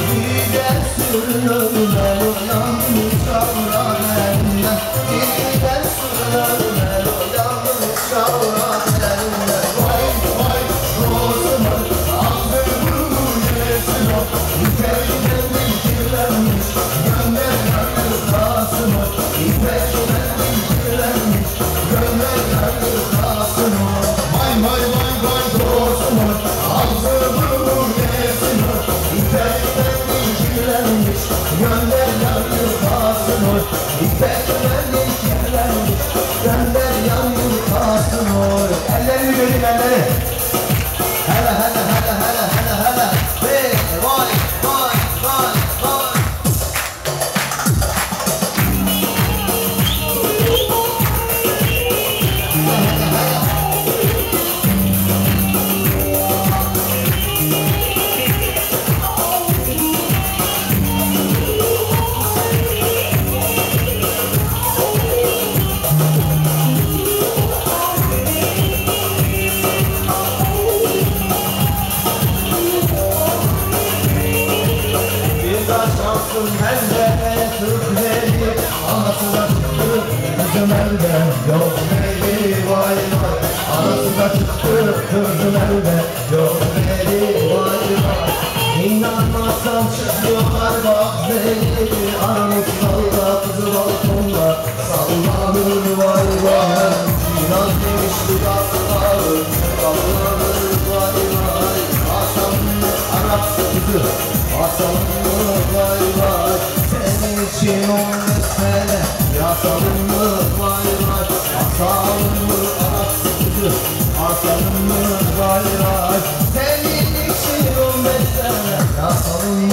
Yes, no. yerlenmiş Gönder yağmur kalsın oy İpek ömerlik yerlenmiş Gönder yağmur kalsın oy Elleri göreyim elleri Hele hele. Çıktı kızım elde Yok beni vay vay. Anası da çıktı kızım elde Yok beni vay vay. İnanmazsan çıkıyorlar bak beni Aramız salla kızı balkonda. Sallanır vay vay. İnan demiş dudakları Sallanır vay vay. Hasan Arap kızı Hasan vay vay. Senin için on mesele Yasalım Vay Senin için on mesele Yasalım mı